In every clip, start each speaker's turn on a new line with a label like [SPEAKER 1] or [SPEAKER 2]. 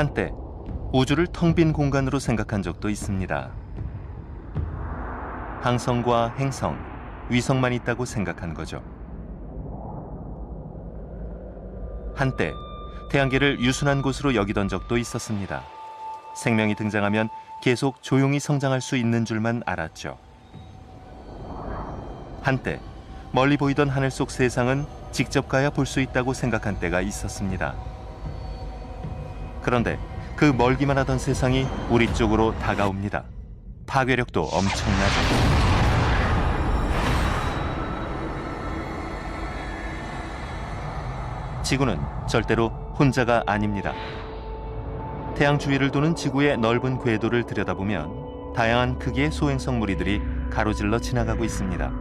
[SPEAKER 1] 한때 우주를 텅 빈 공간으로 생각한 적도 있습니다. 항성과 행성, 위성만 있다고 생각한 거죠. 한때 태양계를 유순한 곳으로 여기던 적도 있었습니다. 생명이 등장하면 계속 조용히 성장할 수 있는 줄만 알았죠. 한때 멀리 보이던 하늘 속 세상은 직접 가야 볼 수 있다고 생각한 때가 있었습니다. 그런데 그 멀기만 하던 세상이 우리 쪽으로 다가옵니다. 파괴력도 엄청나죠. 지구는 절대로 혼자가 아닙니다. 태양 주위를 도는 지구의 넓은 궤도를 들여다보면 다양한 크기의 소행성 무리들이 가로질러 지나가고 있습니다.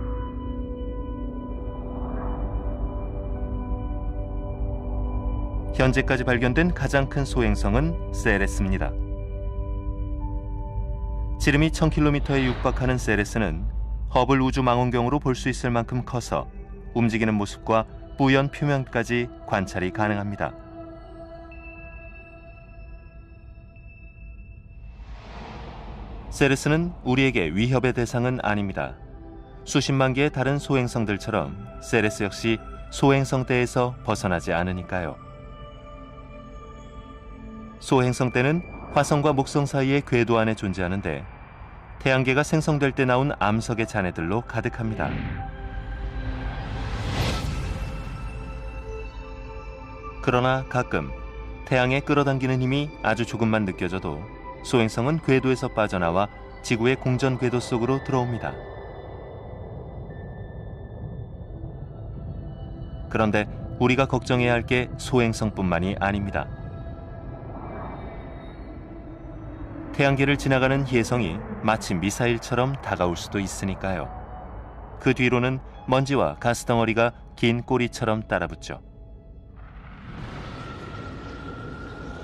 [SPEAKER 1] 현재까지 발견된 가장 큰 소행성은 세레스입니다. 지름이 1000km에 육박하는 세레스는 허블 우주 망원경으로 볼 수 있을 만큼 커서 움직이는 모습과 뿌연 표면까지 관찰이 가능합니다. 세레스는 우리에게 위협의 대상은 아닙니다. 수십만 개의 다른 소행성들처럼 세레스 역시 소행성대에서 벗어나지 않으니까요. 소행성대는 화성과 목성 사이의 궤도 안에 존재하는데 태양계가 생성될 때 나온 암석의 잔해들로 가득합니다. 그러나 가끔 태양에 끌어당기는 힘이 아주 조금만 느껴져도 소행성은 궤도에서 빠져나와 지구의 공전 궤도 속으로 들어옵니다. 그런데 우리가 걱정해야 할 게 소행성뿐만이 아닙니다. 태양계를 지나가는 혜성이 마치 미사일처럼 다가올 수도 있으니까요. 그 뒤로는 먼지와 가스 덩어리가 긴 꼬리처럼 따라붙죠.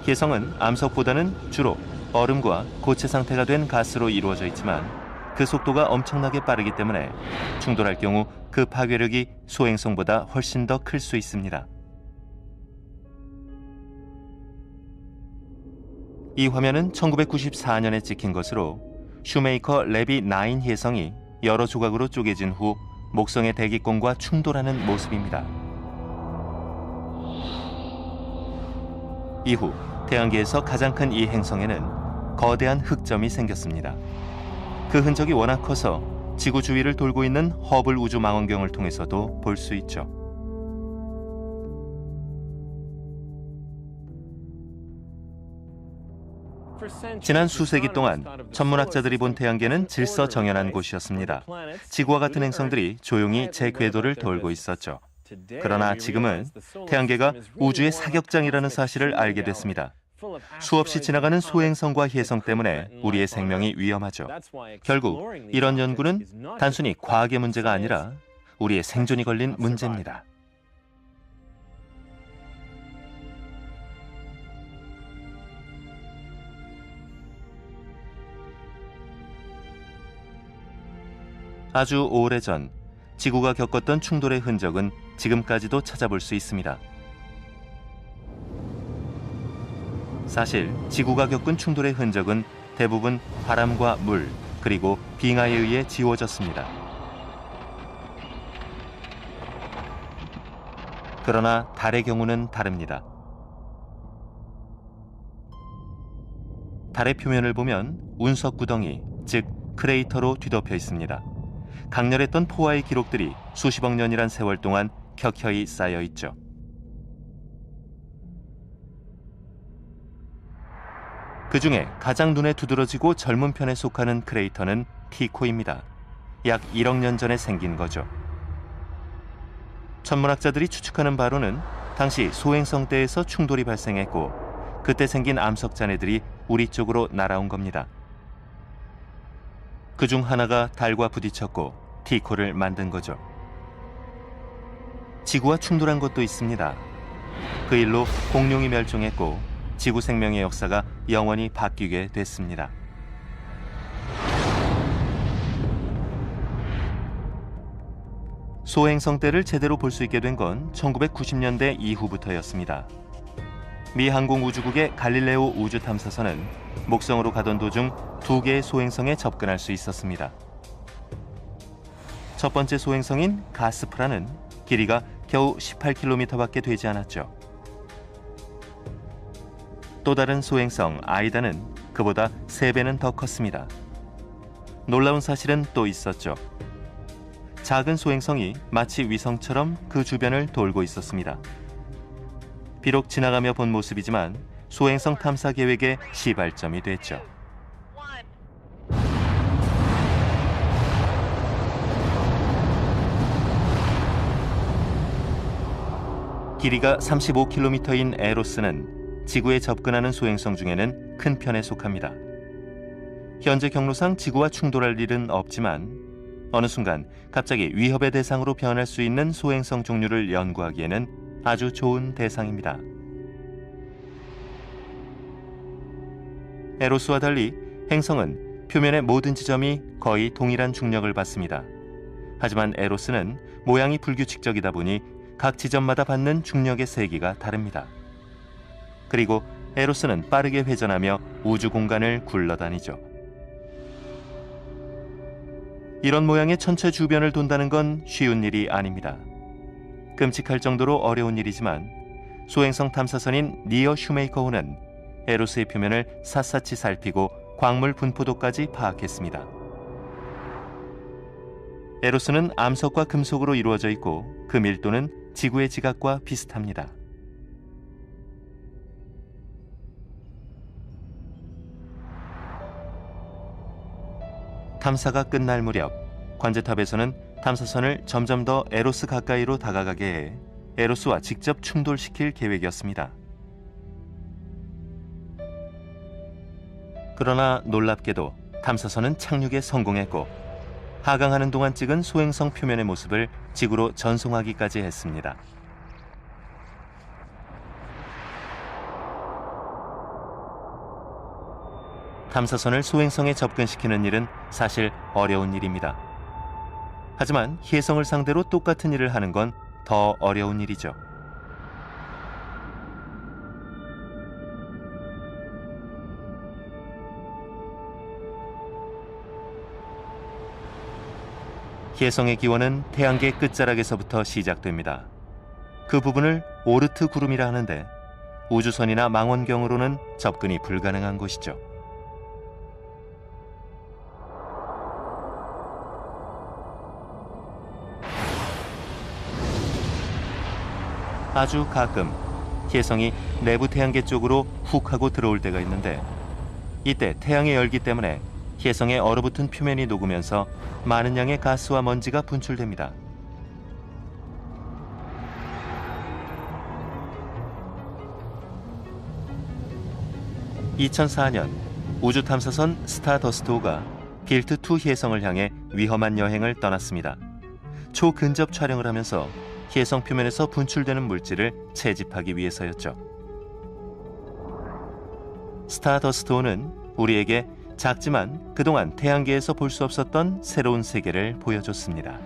[SPEAKER 1] 혜성은 암석보다는 주로 얼음과 고체 상태가 된 가스로 이루어져 있지만 그 속도가 엄청나게 빠르기 때문에 충돌할 경우 그 파괴력이 소행성보다 훨씬 더 클 수 있습니다. 이 화면은 1994년에 찍힌 것으로 슈메이커 레비 9 혜성이 여러 조각으로 쪼개진 후 목성의 대기권과 충돌하는 모습입니다. 이후 태양계에서 가장 큰 이 행성에는 거대한 흑점이 생겼습니다. 그 흔적이 워낙 커서 지구 주위를 돌고 있는 허블 우주 망원경을 통해서도 볼 수 있죠. 지난 수세기 동안 천문학자들이 본 태양계는 질서 정연한 곳이었습니다. 지구와 같은 행성들이 조용히 제 궤도를 돌고 있었죠. 그러나 지금은 태양계가 우주의 사격장이라는 사실을 알게 됐습니다. 수없이 지나가는 소행성과 혜성 때문에 우리의 생명이 위험하죠. 결국 이런 연구는 단순히 과학의 문제가 아니라 우리의 생존이 걸린 문제입니다. 아주 오래전 지구가 겪었던 충돌의 흔적은 지금까지도 찾아볼 수 있습니다. 사실 지구가 겪은 충돌의 흔적은 대부분 바람과 물 그리고 빙하에 의해 지워졌습니다. 그러나 달의 경우는 다릅니다. 달의 표면을 보면 운석 구덩이, 즉 크레이터로 뒤덮여 있습니다. 강렬했던 포화의 기록들이 수십억 년이란 세월 동안 켜켜이 쌓여 있죠. 그 중에 가장 눈에 두드러지고 젊은 편에 속하는 크레이터는 티코입니다. 약 1억 년 전에 생긴 거죠. 천문학자들이 추측하는 바로는 당시 소행성 때에서 충돌이 발생했고 그때 생긴 암석 잔해들이 우리 쪽으로 날아온 겁니다. 그 중 하나가 달과 부딪혔고 티코를 만든 거죠. 지구와 충돌한 것도 있습니다. 그 일로 공룡이 멸종했고 지구 생명의 역사가 영원히 바뀌게 됐습니다. 소행성 때를 제대로 볼 수 있게 된 건 1990년대 이후부터였습니다. 미 항공우주국의 갈릴레오 우주 탐사선은 목성으로 가던 도중 두 개의 소행성에 접근할 수 있었습니다. 첫 번째 소행성인 가스프라는 길이가 겨우 18km밖에 되지 않았죠. 또 다른 소행성 아이다는 그보다 3배는 더 컸습니다. 놀라운 사실은 또 있었죠. 작은 소행성이 마치 위성처럼 그 주변을 돌고 있었습니다. 비록 지나가며 본 모습이지만 소행성 탐사 계획의 시발점이 됐죠. 길이가 35km인 에로스는 지구에 접근하는 소행성 중에는 큰 편에 속합니다. 현재 경로상 지구와 충돌할 일은 없지만 어느 순간 갑자기 위협의 대상으로 변할 수 있는 소행성 종류를 연구하기에는 아주 좋은 대상입니다. 에로스와 달리 행성은 표면의 모든 지점이 거의 동일한 중력을 받습니다. 하지만 에로스는 모양이 불규칙적이다 보니 각 지점마다 받는 중력의 세기가 다릅니다. 그리고 에로스는 빠르게 회전하며 우주 공간을 굴러다니죠. 이런 모양의 천체 주변을 돈다는 건 쉬운 일이 아닙니다. 끔찍할 정도로 어려운 일이지만 소행성 탐사선인 니어 슈메이커호는 에로스의 표면을 샅샅이 살피고 광물 분포도까지 파악했습니다. 에로스는 암석과 금속으로 이루어져 있고 그 밀도는 지구의 지각과 비슷합니다. 탐사가 끝날 무렵 관제탑에서는 탐사선을 점점 더 에로스 가까이로 다가가게 해 에로스와 직접 충돌시킬 계획이었습니다. 그러나 놀랍게도 탐사선은 착륙에 성공했고 하강하는 동안 찍은 소행성 표면의 모습을 지구로 전송하기까지 했습니다. 탐사선을 소행성에 접근시키는 일은 사실 어려운 일입니다. 하지만 혜성을 상대로 똑같은 일을 하는 건 더 어려운 일이죠. 혜성의 기원은 태양계 끝자락에서부터 시작됩니다. 그 부분을 오르트 구름이라 하는데 우주선이나 망원경으로는 접근이 불가능한 곳이죠. 아주 가끔 혜성이 내부 태양계 쪽으로 훅 하고 들어올 때가 있는데 이때 태양의 열기 때문에 혜성의 얼어붙은 표면이 녹으면서 많은 양의 가스와 먼지가 분출됩니다. (2004년) 우주 탐사선 스타더스트호가 빌트 투 혜성을 향해 위험한 여행을 떠났습니다. 초근접 촬영을 하면서 혜성 표면에서 분출되는 물질을 채집하기 위해서였죠. 스타더스트호는 우리에게 작지만 그동안 태양계에서 볼 수 없었던 새로운 세계를 보여줬습니다.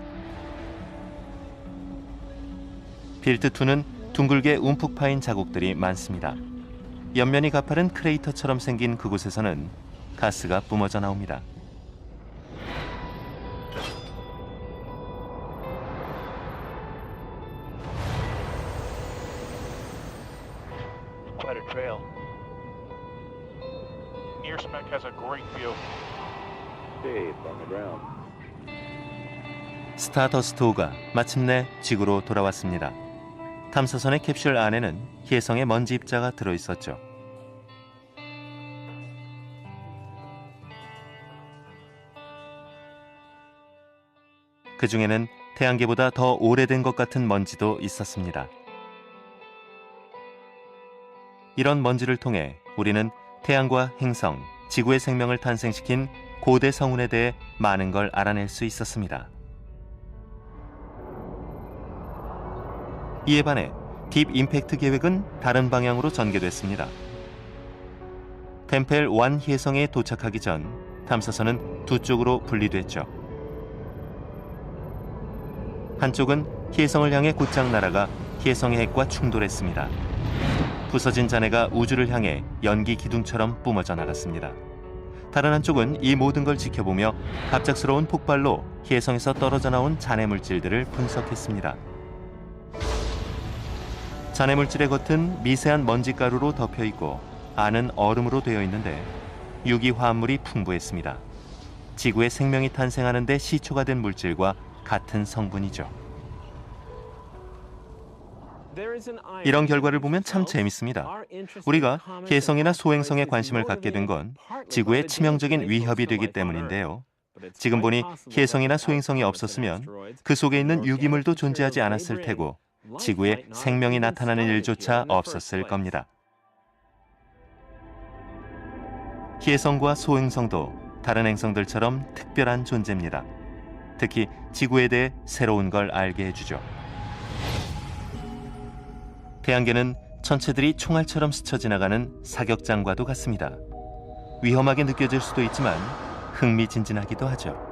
[SPEAKER 1] 빌트2는 둥글게 움푹 파인 자국들이 많습니다. 옆면이 가파른 크레이터처럼 생긴 그곳에서는 가스가 뿜어져 나옵니다. 스타 더스트호가 마침내 지구로 돌아왔습니다. 탐사선의 캡슐 안에는 혜성의 먼지 입자가 들어 있었죠. 그 중에는 태양계보다 더 오래된 것 같은 먼지도 있었습니다. 이런 먼지를 통해 우리는 태양과 행성, 지구의 생명을 탄생시킨 고대 성운에 대해 많은 걸 알아낼 수 있었습니다. 이에 반해 딥 임팩트 계획은 다른 방향으로 전개됐습니다. 템펠 완 혜성에 도착하기 전 탐사선은 두 쪽으로 분리됐죠. 한쪽은 혜성을 향해 곧장 날아가 혜성의 핵과 충돌했습니다. 부서진 잔해가 우주를 향해 연기 기둥처럼 뿜어져 나갔습니다. 다른 한쪽은 이 모든 걸 지켜보며 갑작스러운 폭발로 혜성에서 떨어져 나온 잔해 물질들을 분석했습니다. 잔해 물질의 겉은 미세한 먼지 가루로 덮여 있고 안은 얼음으로 되어 있는데 유기 화합물이 풍부했습니다. 지구에 생명이 탄생하는 데 시초가 된 물질과 같은 성분이죠. 이런 결과를 보면 참 재밌습니다. 우리가 혜성이나 소행성에 관심을 갖게 된 건 지구에 치명적인 위협이 되기 때문인데요. 지금 보니 혜성이나 소행성이 없었으면 그 속에 있는 유기물도 존재하지 않았을 테고 지구에 생명이 나타나는 일조차 없었을 겁니다. 혜성과 소행성도 다른 행성들처럼 특별한 존재입니다. 특히 지구에 대해 새로운 걸 알게 해주죠. 태양계는 천체들이 총알처럼 스쳐 지나가는 사격장과도 같습니다. 위험하게 느껴질 수도 있지만 흥미진진하기도 하죠.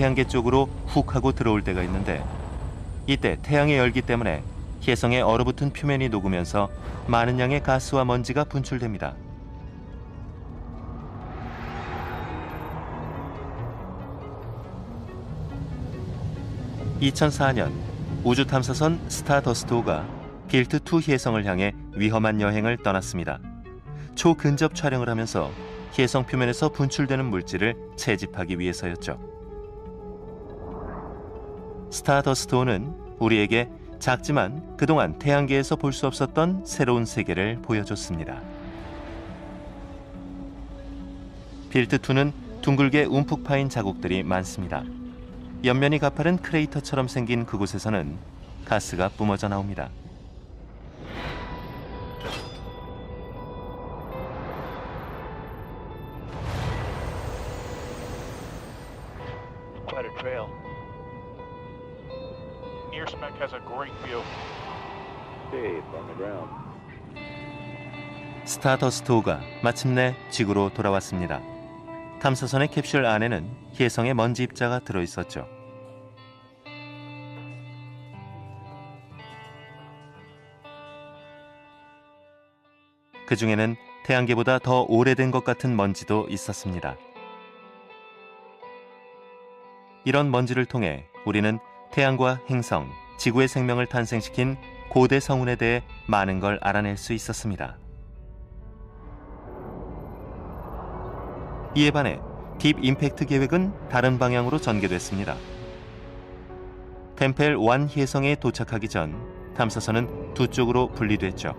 [SPEAKER 1] 태양계 쪽으로 훅 하고 들어올 때가 있는데 이때 태양의 열기 때문에 혜성의 얼어붙은 표면이 녹으면서 많은 양의 가스와 먼지가 분출됩니다. (2004년) 우주 탐사선 스타더스트호가 빌트2 혜성을 향해 위험한 여행을 떠났습니다. 초근접 촬영을 하면서 혜성 표면에서 분출되는 물질을 채집하기 위해서였죠. 스타더스트호는 우리에게 작지만 그동안 태양계에서 볼 수 없었던 새로운 세계를 보여줬습니다. 빌트2는 둥글게 움푹 파인 자국들이 많습니다. 옆면이 가파른 크레이터처럼 생긴 그곳에서는 가스가 뿜어져 나옵니다. 스타 더스트호가 마침내 지구로 돌아왔습니다. 탐사선의 캡슐 안에는 혜성의 먼지 입자가 들어 있었죠. 그 중에는 태양계보다 더 오래된 것 같은 먼지도 있었습니다. 이런 먼지를 통해 우리는 태양과 행성, 지구의 생명을 탄생시킨 고대 성운에 대해 많은 걸 알아낼 수 있었습니다. 이에 반해 딥 임팩트 계획은 다른 방향으로 전개됐습니다. 템펠 1 혜성에 도착하기 전 탐사선은 두 쪽으로 분리됐죠.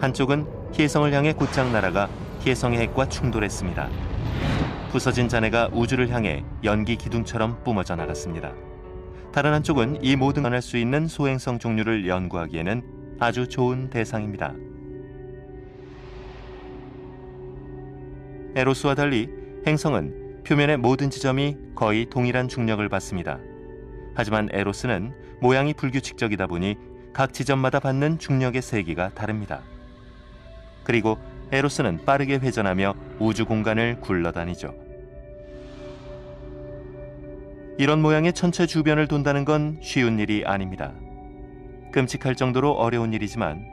[SPEAKER 1] 한쪽은 혜성을 향해 곧장 날아가 혜성의 핵과 충돌했습니다. 부서진 잔해가 우주를 향해 연기 기둥처럼 뿜어져 나갔습니다. 다른 한쪽은 이 모든 만할 수 있는 소행성 종류를 연구하기에는 아주 좋은 대상입니다. 에로스와 달리 행성은 표면의 모든 지점이 거의 동일한 중력을 받습니다. 하지만 에로스는 모양이 불규칙적이다 보니 각 지점마다 받는 중력의 세기가 다릅니다. 그리고 에로스는 빠르게 회전하며 우주 공간을 굴러다니죠. 이런 모양의 천체 주변을 돈다는 건 쉬운 일이 아닙니다. 끔찍할 정도로 어려운 일이지만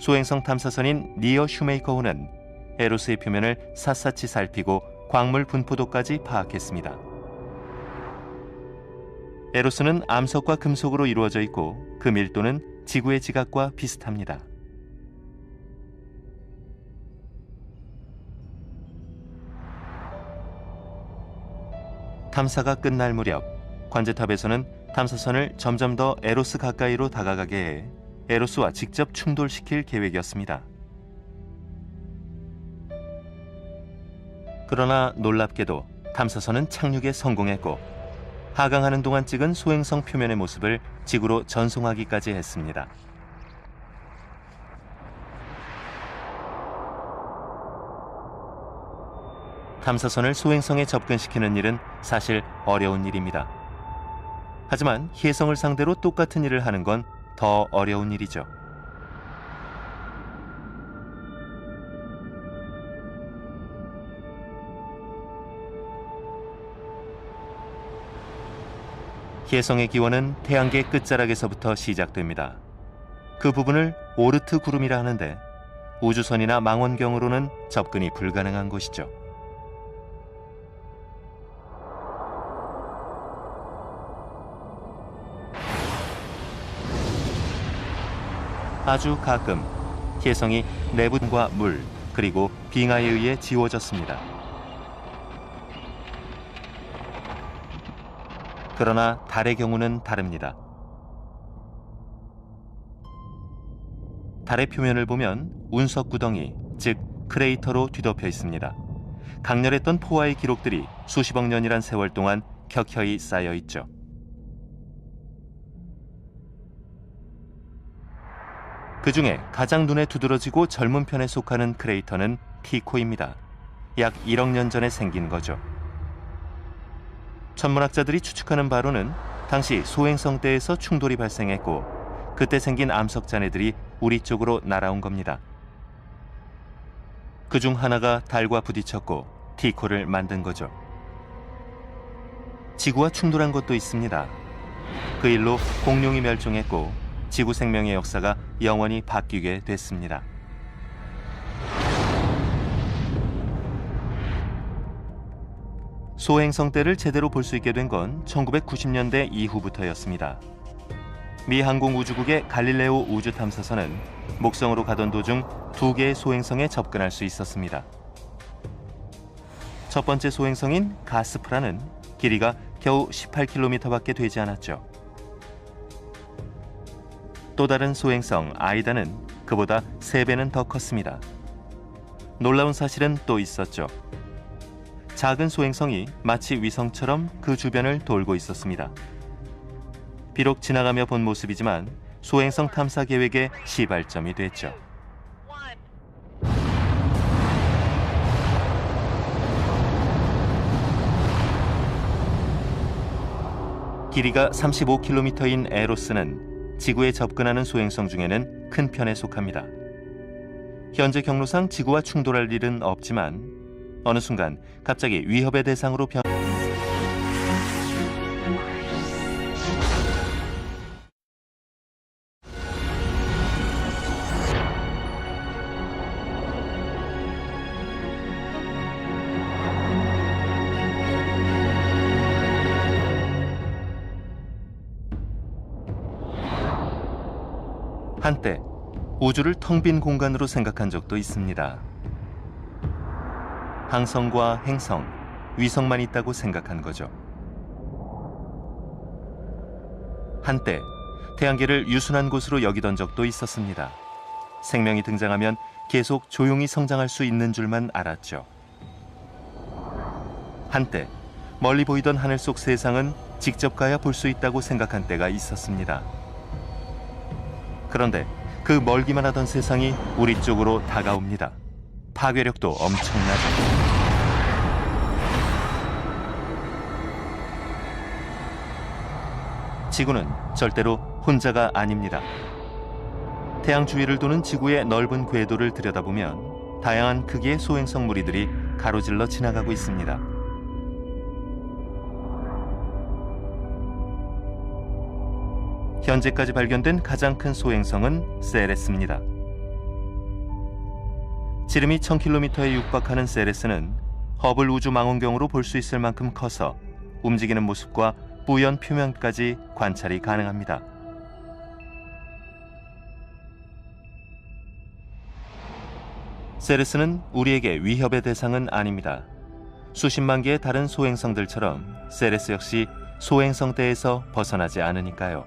[SPEAKER 1] 소행성 탐사선인 니어 슈메이커호는 에로스의 표면을 샅샅이 살피고 광물 분포도까지 파악했습니다. 에로스는 암석과 금속으로 이루어져 있고 그 밀도는 지구의 지각과 비슷합니다. 탐사가 끝날 무렵 관제탑에서는 탐사선을 점점 더 에로스 가까이로 다가가게 해 에로스와 직접 충돌시킬 계획이었습니다. 그러나 놀랍게도 탐사선은 착륙에 성공했고 하강하는 동안 찍은 소행성 표면의 모습을 지구로 전송하기까지 했습니다. 탐사선을 소행성에 접근시키는 일은 사실 어려운 일입니다. 하지만 혜성을 상대로 똑같은 일을 하는 건 더 어려운 일이죠. 혜성의 기원은 태양계 끝자락에서부터 시작됩니다. 그 부분을 오르트 구름이라 하는데 우주선이나 망원경으로는 접근이 불가능한 곳이죠. 아주 가끔 혜성이 내분과 물 그리고 빙하에 의해 지워졌습니다. 그러나 달의 경우는 다릅니다. 달의 표면을 보면 운석 구덩이, 즉 크레이터로 뒤덮여 있습니다. 강렬했던 포화의 기록들이 수십억 년이란 세월 동안 켜켜이 쌓여 있죠. 그 중에 가장 눈에 두드러지고 젊은 편에 속하는 크레이터는 티코입니다. 약 1억 년 전에 생긴 거죠. 천문학자들이 추측하는 바로는 당시 소행성 때에서 충돌이 발생했고 그때 생긴 암석 잔해들이 우리 쪽으로 날아온 겁니다. 그 중 하나가 달과 부딪혔고 티코를 만든 거죠. 지구와 충돌한 것도 있습니다. 그 일로 공룡이 멸종했고 지구 생명의 역사가 영원히 바뀌게 됐습니다. 소행성 때를 제대로 볼 수 있게 된 건 1990년대 이후부터였습니다. 미 항공우주국의 갈릴레오 우주 탐사선은 목성으로 가던 도중 두 개의 소행성에 접근할 수 있었습니다. 첫 번째 소행성인 가스프라는 길이가 겨우 18km밖에 되지 않았죠. 또 다른 소행성 아이다는 그보다 3배는 더 컸습니다. 놀라운 사실은 또 있었죠. 작은 소행성이 마치 위성처럼 그 주변을 돌고 있었습니다. 비록 지나가며 본 모습이지만 소행성 탐사 계획의 시발점이 됐죠. 길이가 35km인 에로스는 지구에 접근하는 소행성 중에는 큰 편에 속합니다. 현재 경로상 지구와 충돌할 일은 없지만 어느 순간 갑자기 위협의 대상으로 변 한때 우주를 텅 빈 공간으로 생각한 적도 있습니다. 항성과 행성, 위성만 있다고 생각한 거죠. 한때 태양계를 유순한 곳으로 여기던 적도 있었습니다. 생명이 등장하면 계속 조용히 성장할 수 있는 줄만 알았죠. 한때 멀리 보이던 하늘 속 세상은 직접 가야 볼 수 있다고 생각한 때가 있었습니다. 그런데 그 멀기만 하던 세상이 우리 쪽으로 다가옵니다. 파괴력도 엄청나죠. 지구는 절대로 혼자가 아닙니다. 태양 주위를 도는 지구의 넓은 궤도를 들여다보면 다양한 크기의 소행성 무리들이 가로질러 지나가고 있습니다. 현재까지 발견된 가장 큰 소행성은 세레스입니다. 지름이 1000km에 육박하는 세레스는 허블 우주 망원경으로 볼 수 있을 만큼 커서 움직이는 모습과 뿌연 표면까지 관찰이 가능합니다. 세레스는 우리에게 위협의 대상은 아닙니다. 수십만 개의 다른 소행성들처럼 세레스 역시 소행성대에서 벗어나지 않으니까요.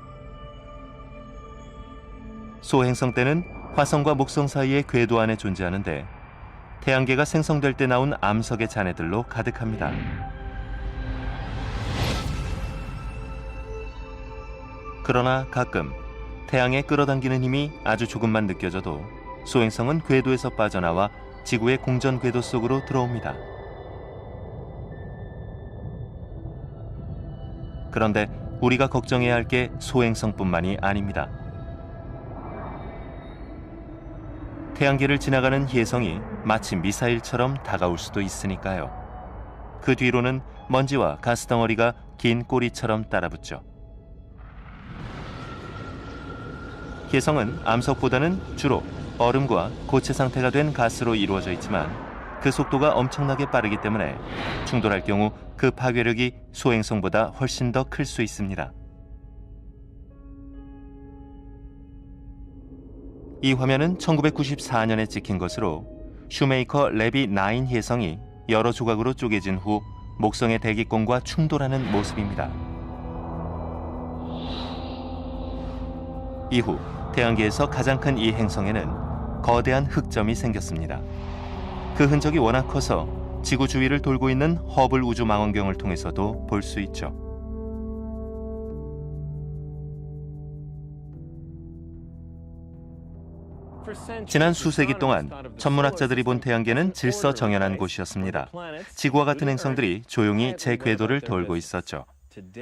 [SPEAKER 1] 소행성 때는 화성과 목성 사이의 궤도 안에 존재하는데 태양계가 생성될 때 나온 암석의 잔해들로 가득합니다. 그러나 가끔 태양에 끌어당기는 힘이 아주 조금만 느껴져도 소행성은 궤도에서 빠져나와 지구의 공전 궤도 속으로 들어옵니다. 그런데 우리가 걱정해야 할 게 소행성뿐만이 아닙니다. 태양계를 지나가는 혜성이 마치 미사일처럼 다가올 수도 있으니까요. 그 뒤로는 먼지와 가스 덩어리가 긴 꼬리처럼 따라붙죠. 혜성은 암석보다는 주로 얼음과 고체 상태가 된 가스로 이루어져 있지만 그 속도가 엄청나게 빠르기 때문에 충돌할 경우 그 파괴력이 소행성보다 훨씬 더 클 수 있습니다. 이 화면은 1994년에 찍힌 것으로 슈메이커 레비 9 혜성이 여러 조각으로 쪼개진 후 목성의 대기권과 충돌하는 모습입니다. 이후 태양계에서 가장 큰 이 행성에는 거대한 흑점이 생겼습니다. 그 흔적이 워낙 커서 지구 주위를 돌고 있는 허블 우주 망원경을 통해서도 볼 수 있죠. 지난 수세기 동안 천문학자들이 본 태양계는 질서 정연한 곳이었습니다. 지구와 같은 행성들이 조용히 제 궤도를 돌고 있었죠.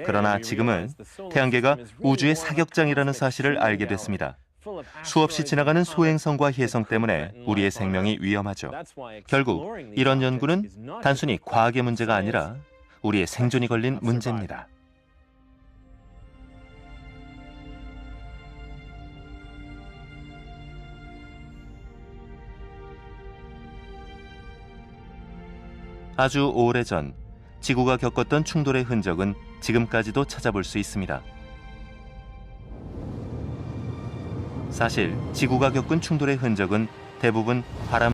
[SPEAKER 1] 그러나 지금은 태양계가 우주의 사격장이라는 사실을 알게 됐습니다. 수없이 지나가는 소행성과 혜성 때문에 우리의 생명이 위험하죠. 결국 이런 연구는 단순히 과학의 문제가 아니라 우리의 생존이 걸린 문제입니다. 아주 오래전 지구가 겪었던 충돌의 흔적은 지금까지도 찾아볼 수 있습니다. 사실 지구가 겪은 충돌의 흔적은 대부분 바람